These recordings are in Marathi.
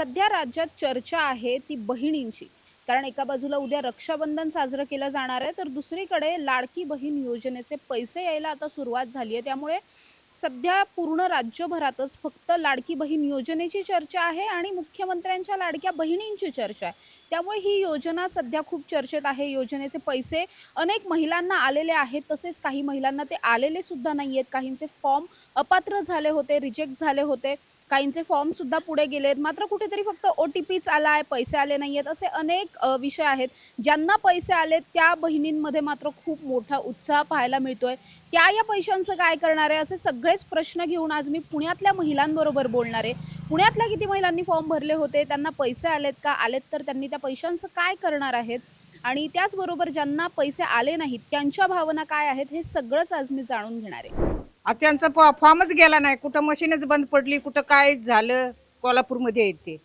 सध्या राज्यात चर्चा आहे ती बहिणींची. कारण एका बाजूला उद्या रक्षाबंधन साजरं केलं जाणार आहे तर दुसरीकडे लाडकी बहीण योजनेचे पैसे यायला आता सुरुवात झाली आहे. त्यामुळे सध्या पूर्ण राज्यभरातच फक्त लाडकी बहीण योजनेची चर्चा आहे आणि मुख्यमंत्र्यांच्या लाडक्या बहिणींची चर्चा आहे. त्यामुळे ही योजना सध्या खूप चर्चेत आहे. योजनेचे पैसे अनेक महिलांना आलेले आहेत तसेच काही महिलांना ते आलेले सुद्धा नाही आहेत काहींचे फॉर्म अपात्र झाले होते रिजेक्ट झाले होते. काहींचे फॉर्म सुद्धा पुढे गेलेत. मात्र कुठेतरी फक्त ओ टी पीच आला आहे पैसे आले नाही आहेत असे अनेक विषय आहेत. ज्यांना पैसे आले त्या बहिणींमध्ये मात्र खूप मोठा उत्साह पाहायला मिळतोय. त्या या पैशांचं काय करणार आहे? असे सगळेच प्रश्न घेऊन आज मी पुण्यातल्या महिलांबरोबर बोलणार आहे. पुण्यातल्या किती महिलांनी फॉर्म भरले होते? त्यांना पैसे आलेत का? आलेत तर त्यांनी त्या पैशांचं काय करणार आहेत? आणि त्याचबरोबर ज्यांना पैसे आले नाहीत त्यांच्या भावना काय आहेत? हे सगळंच आज मी जाणून घेणार आहे. आ, त्यांचा फॉ- फॉर्मच गेला नाही. कुठं मशीनच बंद पडली कुठं काय झालं कोल्हापूरमध्ये येते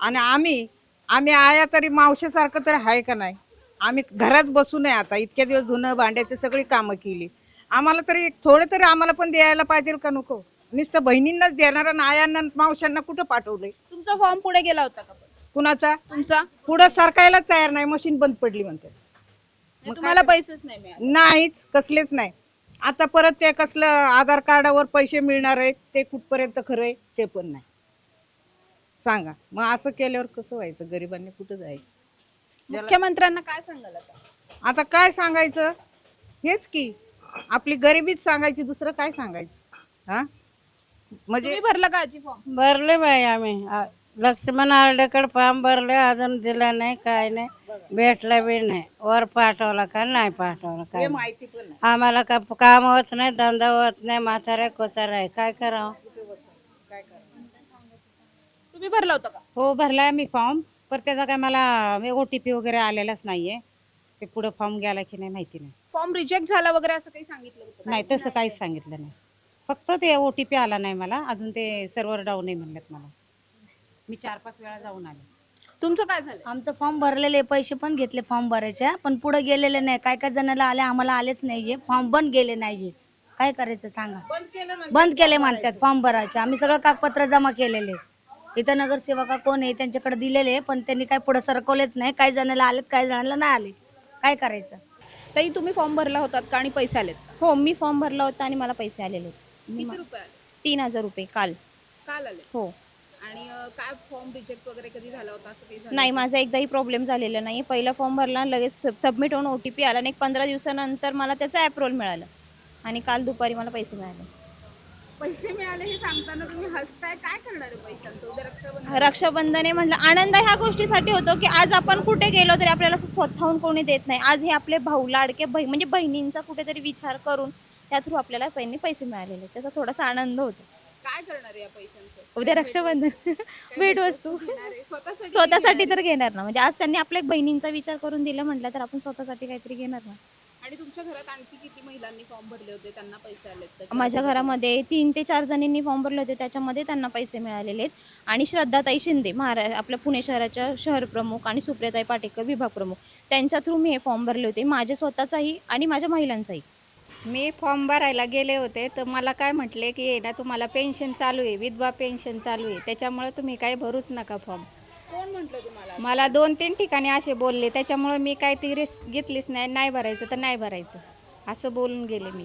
आणि आम्ही आम्ही आया तरी मावशीसारखं तरी आहे का नाही? आम्ही घरात बसू नये आता. इतक्या दिवस धुणं भांड्याची सगळी कामं केली. आम्हाला तरी एक थोडं तरी आम्हाला पण द्यायला पाहिजे का नको? नुसतं बहिणींनाच देणार आणि आयांना मावशांना कुठं पाठवलंय? तुमचा फॉर्म पुढे गेला होता का पण? कुणाचा? तुमचा? पुढं सरकायलाच तयार नाही. मशीन बंद पडली म्हणतात. म्हणजे तुम्हाला पैसेच नाही मिळाले. नाहीच कसलेच नाही. आता परत ते कसलं आधार कार्डावर पैसे मिळणार आहेत ते कुठपर्यंत खरं आहे ते पण नाही. सांगा. मग असं केल्यावर कसं व्हायचं? गरिबांनी कुठं जायचं? मुख्यमंत्र्यांना काय सांगाल आता? आता काय सांगायचं? हेच की आपली गरिबीच सांगायची दुसरं काय सांगायचं? हा? म्हणजे तुम्ही भरला का आजी फॉर्म भरले बाई आम्ही. आ- लक्ष्मण आर्डेकडे फॉर्म भरले अजून दिला नाही काय नाही. भेटला बी नाही. वर पाठवला का नाही पाठवला काय नाही. माहिती. पण नाही. आम्हाला का काम होत नाही धंदा होत नाही म्हातारा कोतारा आहे. काय करावं? तुम्ही भरला होता का? हो भरलाय मी फॉर्म. पण त्याचा काय मला ओ टी पी वगैरे आलेलाच नाहीये. ते पुढे फॉर्म गेला की नाही माहिती नाही. फॉर्म रिजेक्ट झाला वगैरे असं काही सांगितलं होतं का? नाही तसं काहीच सांगितलं नाही. फक्त ते ओ टी पी आला नाही मला. अजून ते सर्व्हर डाऊन आहे म्हणलेत मला. मी चार पाच वेळा जाऊन आले. तुमचं काय झालं आमचं फॉर्म भरलेले पैसे पण घेतले फॉर्म भरायचे. पण पुढे गेलेले नाही. काय काय जणाला आले आम्हाला आलेच नाहीये. फॉर्म बंद गेले नाहीये. काय करायचं सांगा? बंद केले म्हणतात फॉर्म भरायचे. आम्ही सगळं कागदपत्र जमा केलेले इथं नगरसेवका कोण आहे त्यांच्याकडे दिलेले पण त्यांनी काय पुढे सरकवलेच नाही. काही जणाला आलेत काही जणाला नाही आले. काय करायचं? ताई तुम्ही फॉर्म भरला होतात का आणि पैसे आलेत? का? हो मी फॉर्म भरला होता आणि मला पैसे आलेले होते. मी किती रुपये आले? तीन हजार रुपये काल. काल आले. हो. आणि अं, काय फॉर्म रिजेक्ट वगैरे कधी झाला होता? असं काही झालं नाही माझा एकदाही प्रॉब्लेम झालेला नाही. पहिला फॉर्म भरला लगेच सबमिट होऊन ओ टी पी आला आणि एक पंधरा दिवसानंतर मला त्याचं ॲप्रोल मिळालं. आणि काल दुपारी मला पैसे मिळाले. पैसे मिळाले हे सांगताना तुम्ही हसताय? काय करणार आहे पैशांचं? उद्या रक्षाबंधन रक्षाबंधन आहे म्हटलं आनंद ह्या गोष्टीसाठी होतो की आज आपण कुठे गेलो तरी आपल्याला असं स्वतःहून कोणी देत नाही. आज हे आपले भाऊ लाडके बहीण म्हणजे बहिणींचा कुठेतरी विचार करून त्या थ्रू आपल्याला पैसे मिळालेले त्याचा थोडासा आनंद होतो. काय करणार आहे या पैशांचं? उद्या रक्षाबंधन. भेटवस्तू? स्वतःसाठी स्वतःसाठी तर घेणार ना. म्हणजे आज त्यांनी आपल्या बहिणींचा विचार करून दिला म्हटलं तर आपण स्वतःसाठी काहीतरी घेणार ना. आणि तुमच्या घरात आणखी किती महिलांनी फॉर्म भरले होते? त्यांना पैसे आलेत का? माझ्या घरामध्ये तीन ते चार जणींनी फॉर्म भरले होते. त्याच्यामध्ये त्यांना पैसे मिळालेले आहेत. आणि श्रद्धाताई शिंदे महारा आपल्या पुणे शहराच्या शहर प्रमुख आणि सुप्रियाताई पाटेकर विभाग प्रमुख. त्यांच्या थ्रू मी हे फॉर्म भरले होते. माझे स्वतःचाही आणि माझ्या महिलांचाही. मी फॉर्म भरायला गेले होते तर मला काय म्हटले की आहे ना तुम्हाला पेन्शन चालू आहे विधवा पेन्शन चालू आहे त्याच्यामुळे तुम्ही काही भरूच नका फॉर्म. कोण म्हटलं तुम्हाला? मला दोन तीन ठिकाणी असे बोलले त्याच्यामुळे मी काही ती रिस्क घेतलीच नाही नाही भरायचं तर नाही भरायचं असं बोलून गेले मी.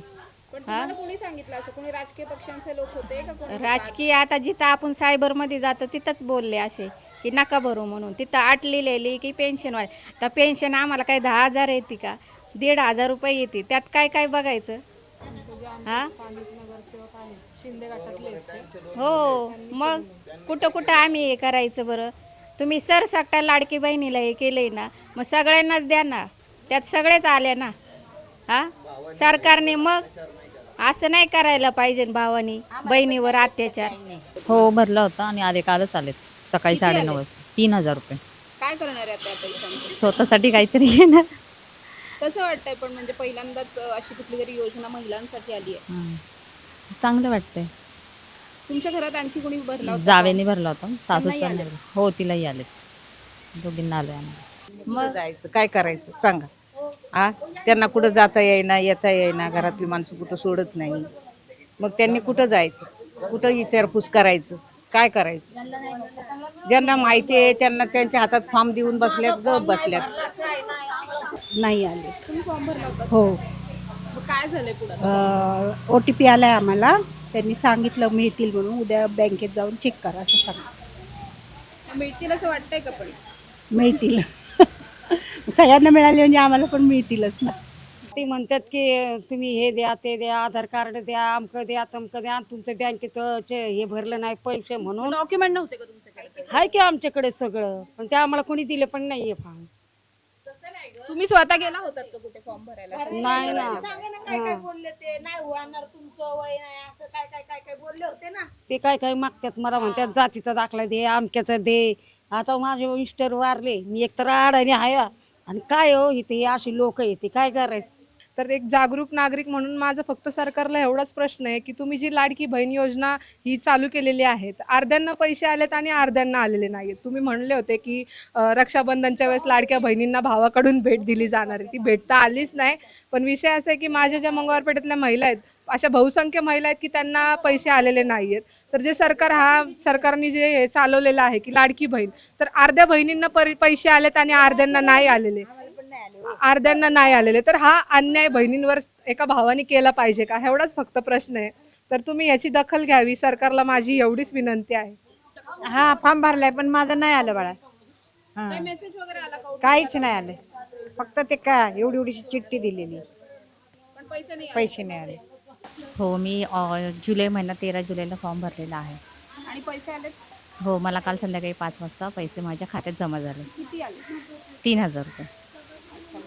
पण तुम्हाला कोणी सांगितलं असं? कोणी राजकीय पक्षांचे लोक होते का कोणी? राजकीय आता जिथं आपण सायबरमध्ये जातो तिथंच बोलले असे की नका भरू म्हणून. तिथं आट लिहिलेली की पेन्शन वाढ तर पेन्शन आम्हाला काही दहा हजार येते का? दीड हजार रुपये येते त्यात काय काय बघायचं? हा? हो मग कुठं कुठं आम्ही हे करायचं बरं? तुम्ही सरसकटा लाडकी बहिणीला हे केलंय ना मग सगळ्यांनाच द्या ना. त्यात सगळेच आले ना. हा? सरकारने मग असं नाही करायला पाहिजे भावानी बहिणीवर अत्याचार. हो भरला होता आणि आले कालच आलेत. सकाळी साडेनऊ आले? वाजता. तीन हजार रुपये. काय करणार स्वतःसाठी काहीतरी घेणार. कसं वाटतंय पण म्हणजे पहिल्यांदाच अशी कुठली तरी योजना महिलांसाठी आली आहे? हं. चांगलं वाटतंय. तुमच्या घरात आणखी कोणी भरला होता? जावेने भरला होता. सासूचा नाही. हो तिलाही आलेत. दोघींना आलोय आम्हाला कुठं जायचं? काय करायचं? सांगा. आ? त्यांना कुठं जाता येईना येता येईना घरातली माणसं कुठं सोडत नाही. मग त्यांनी कुठं जायचं? कुठं विचारपूस करायचं? काय करायचं? ज्यांना माहिती आहे त्यांना त्यांच्या हातात फॉर्म देऊन बसल्यात ग बसल्यात. नाही आले. तुम्ही फॉर्म भरला होता हो. मग काय झालंय पुढे? ओ टी पी आलाय आम्हाला. त्यांनी सांगितलं मिळतील म्हणून उद्या बँकेत जाऊन चेक करा असं सांग मिळतील असं वाटतंय का पण? मिळतील. सगळ्यांना मिळाले म्हणजे आम्हाला पण मिळतीलच ना. ते म्हणतात की तुम्ही हे द्या ते द्या आधार कार्ड द्या अमकं द्या तमकं द्या तुमचं बँकेचं चे- हे भरलं नाही पैसे म्हणून डॉक्युमेंट नव्हते का तुमच्याकडे? हाय की आमच्याकडे सगळं. पण ते आम्हाला कोणी दिले पण नाहीये फॉर्म तुम्ही स्वतः गेला होतात का कुठे फॉर्म भरायला? नाही ना. काय काय बोलले ते? नाही होणार तुमचं वय नाही असं काय काय काय काय बोलले होते ना? ते काय काय मागतात मला म्हणतात जातीचा दाखला दे आमक्याचं दे. आता माझे मिस्टर वारले मी एकतर आडाने आहे आणि काय हो इथे अशी लोक येते काय करायचं? तर एक जागरूक नागरिक म्हणून माझा फक्त सरकारला एवढाच प्रश्न आहे की तुम्ही जी लाडकी बहीण योजना ही चालू केलेली आहे अर्ध्यांना पैसे आलेत आणि अर्ध्यांना आलेले नाहीत तुम्ही म्हणले होते की रक्षाबंधनच्या वेळेस लाडक्या बहिणींना भावाकडून भेट दिली जाणार आहे. ती भेट तर आलीच नाही पण विषय असा आहे की माझ्या ज्या मंगळवारपेठेतल्या महिला आहेत अशा बहुसंख्य महिला आहेत की त्यांना पैसे आलेले नाही आहेत तर जे सरकार हा सरकारने जे चालवलेलं आहे की लाडकी बहीण तर अर्ध्या बहिणींना पैसे आलेत आणि अर्ध्यांना नाही आलेले. अर्ध्यांना नाही आलेले. तर हा अन्याय बहिणींवर एका भावाने केला पाहिजे का? एवढाच फक्त प्रश्न आहे. तर तुम्ही याची दखल घ्यावी. सरकारला माझी एवढीच विनंती आहे. हा फॉर्म भरलाय पण माझं नाही आलं बाळा. हा. मेसेज वगैरे आला का काहीच नाही आलं. फक्त ते का एवढी एवढीशी चिठ्ठी दिलेली. पण पैसे नाही पैसे नाही आले. हो मी जुलै महिना तेरा जुलैला फॉर्म भरलेला आहे. आणि पैसे आले हो मला काल संध्याकाळी पाच वाजता पैसे माझ्या खात्यात जमा झाले. किती आले? तीन हजार रुपये.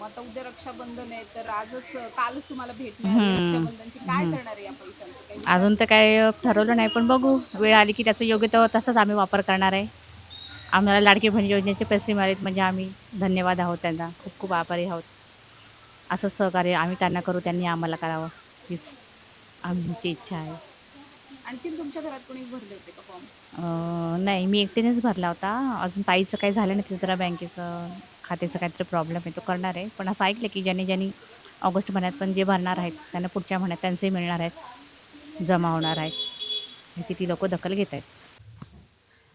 मग आता उद्या रक्षाबंधन आहे तर आजच कालच तुम्हाला भेट मिळाली रक्षाबंधनची. काय करणार आहे या पैशांचं काही? अजून तर काय ठरवलं नाही पण बघू. वेळ आली की त्याचं योग्य तो तसाच आम्ही वापर करणार आहे. आम्हाला लाडकी बहीण योजनेचे पैसे मिळालेत म्हणजे आम्ही धन्यवाद आहोत त्यांना. खूप खूप आभारी आहोत. असं सहकार्य आम्ही त्यांना करू त्यांनी आम्हाला करावं. हीच आमची इच्छा आहे. आणखीन तुमच्या घरात कोणी भरले होते का फॉर्म अं, नाही मी एकटीनेच भरला होता. अजून ताईचं काही झालं नाही तिचं जरा बँकेचं. खात्याचं काहीतरी प्रॉब्लेम आहे तो करणार आहे. पण असं ऐकलं की ज्यांनी ज्यांनी ऑगस्ट महिन्यात पण जे भरणार आहेत त्यांना पुढच्या महिन्यात त्यांचंही मिळणार आहेत जमा होणार आहेत. ह्याची ती लोकं दखल घेत आहेत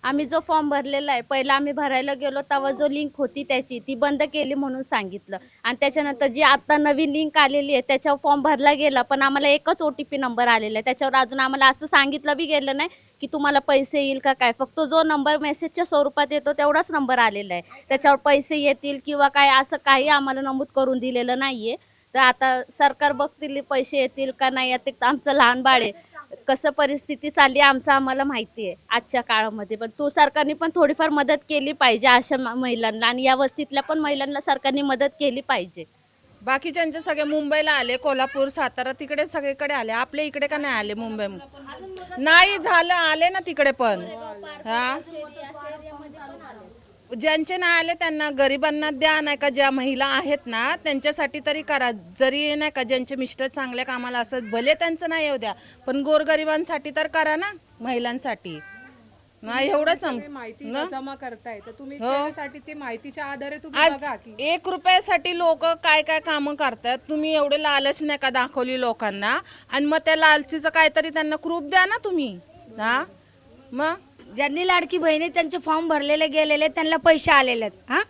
आम्ही जो फॉर्म भरलेला आहे पहिला आम्ही भरायला गेलो तेव्हा जो लिंक होती त्याची ती बंद केली म्हणून सांगितलं. आणि त्याच्यानंतर जी आता नवीन लिंक आलेली आहे त्याच्यावर फॉर्म भरला गेला पण आम्हाला एकच ओ टी पी नंबर आलेला आहे. त्याच्यावर अजून आम्हाला असं सांगितलं बी गेलं नाही की तुम्हाला पैसे येईल का काय? फक्त जो नंबर मेसेजच्या स्वरूपात येतो तेवढाच नंबर आलेला आहे. त्याच्यावर पैसे येतील किंवा काय असं काही आम्हाला नमूद करून दिलेलं नाही आहे तर आता सरकार बघतील पैसे येतील का नाही येतील आमचं लहान बाळ आहे. कसं परिस्थिती चालली आमचं आम्हाला माहिती आहे आजच्या काळामध्ये. पण तो सरकारने पण थोडीफार मदत केली पाहिजे अशा महिलांना आणि या वस्तीतल्या पण महिलांना सरकारने मदत केली पाहिजे. बाकीच्यांचे सगळे मुंबईला आले कोल्हापूर सातारा तिकडे सगळीकडे आले. आपल्या इकडे का नाही आले मुंबई? नाही झालं आले ना तिकडे पण. हा? ज्यांचे नाही आले त्यांना गरिबांना द्या नाही का ज्या महिला आहेत ना त्यांच्यासाठी तरी करा. जरी नाही का ज्यांचे मिस्टर चांगल्या कामाला असत भले त्यांचं नाही येऊ द्या पण गोरगरिबांसाठी तर करा ना महिलांसाठी. नाही एवढंच माहिती न? जमा करताय तर तुम्ही हो. त्याच्यासाठी ते माहितीच्या आधारे तुम्ही आज बघा की एक रुपयासाठी लोक काय काय कामं करतात तुम्ही एवढे लालच नाही का दाखवली लोकांना आणि मग त्या लालचीचं काहीतरी त्यांना क्रूप द्या ना तुम्ही. हा? मग? ज्यांनी लाडकी बहिणी त्यांचे फॉर्म भरलेले गेलेले त्यांना पैसे आलेले आहेत. हां?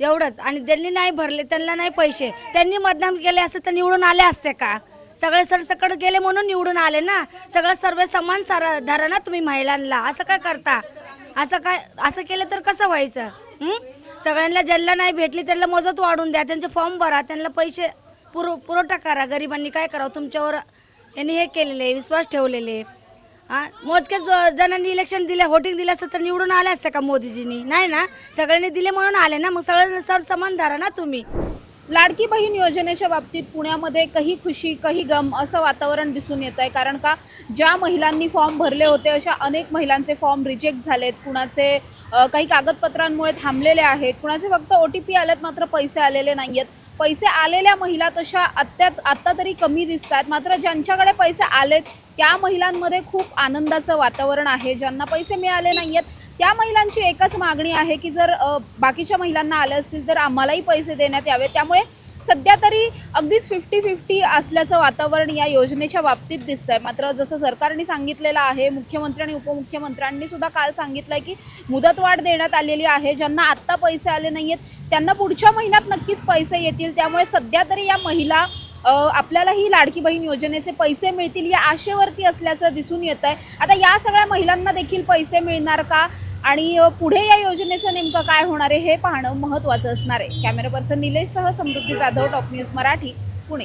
एवढंच. आणि ज्यांनी नाही भरले त्यांना नाही पैसे. त्यांनी मतदान केले असते तर निवडून आले असते का? सगळे सरसकट गेले म्हणून निवडून आले ना? सगळं सर्व समान सारा धरा ना तुम्ही महिलांना असं काय करता? असं काय असं केलं तर कसं व्हायचं? सगळ्यांना ज्यांना नाही भेटली त्यांना मजत वाढून द्या. त्यांचे फॉर्म भरा. त्यांना पैसे पुर पुरवठा करा. गरिबांनी काय करावं? तुमच्यावर यांनी हे केलेले विश्वास ठेवलेले हा? मोजकेच जणांनी इलेक्शन दिले होटिंग दिलं असतं तर निवडून आले असतं का मोदीजींनी? नाही ना? सगळ्यांनी दिले म्हणून आले ना? मग सगळ्यांना सर समान धरा ना तुम्ही. लाडकी बहीण योजनेच्या बाबतीत पुण्यामध्ये काही खुशी काही गम असं वातावरण दिसून येत आहे कारण का ज्या महिलांनी फॉर्म भरले होते अशा अनेक महिलांचे फॉर्म रिजेक्ट झालेत. कुणाचे काही कागदपत्रांमुळे थांबलेले आहेत. कुणाचे फक्त ओ टी पी आलेत मात्र पैसे आलेले नाही आहेत पैसे आलेल्या महिला तशा अत्यात आत्ता तरी कमी दिसत आहेत मात्र ज्यांच्याकडे पैसे आलेत त्या महिलांमध्ये खूप आनंदाचं वातावरण आहे ज्यांना पैसे मिळाले नाही आहेत त्या महिलांची एकच मागणी आहे की जर बाकीच्या महिलांना आले असतील तर आम्हालाही पैसे देण्यात यावे त्यामुळे सध्या तरी अगदीच फिफ्टी फिफ्टी असल्याचं वातावरण या योजनेच्या बाबतीत दिसतंय. मात्र जसं सरकारने सांगितलेलं आहे मुख्यमंत्री आणि उपमुख्यमंत्र्यांनी सुद्धा काल आहे की मुदतवाढ देण्यात आलेली आहे. ज्यांना आत्ता पैसे आले नाहीयेत त्यांना पुढच्या महिन्यात नक्कीच पैसे येतील. त्यामुळे सध्या तरी या महिला आपल्याला ही लाडकी बहीण योजनेचे पैसे मिळतील या आशेवरती असल्याचं दिसून येत आहे आता या सगळ्या महिलांना देखील पैसे मिळणार का? आणि पुढे या योजनेचं नेमकं काय होणार आहे हे पाहणं महत्त्वाचं असणार आहे. कॅमेरा पर्सन निलेशसह समृद्धी जाधव टॉप न्यूज मराठी पुणे.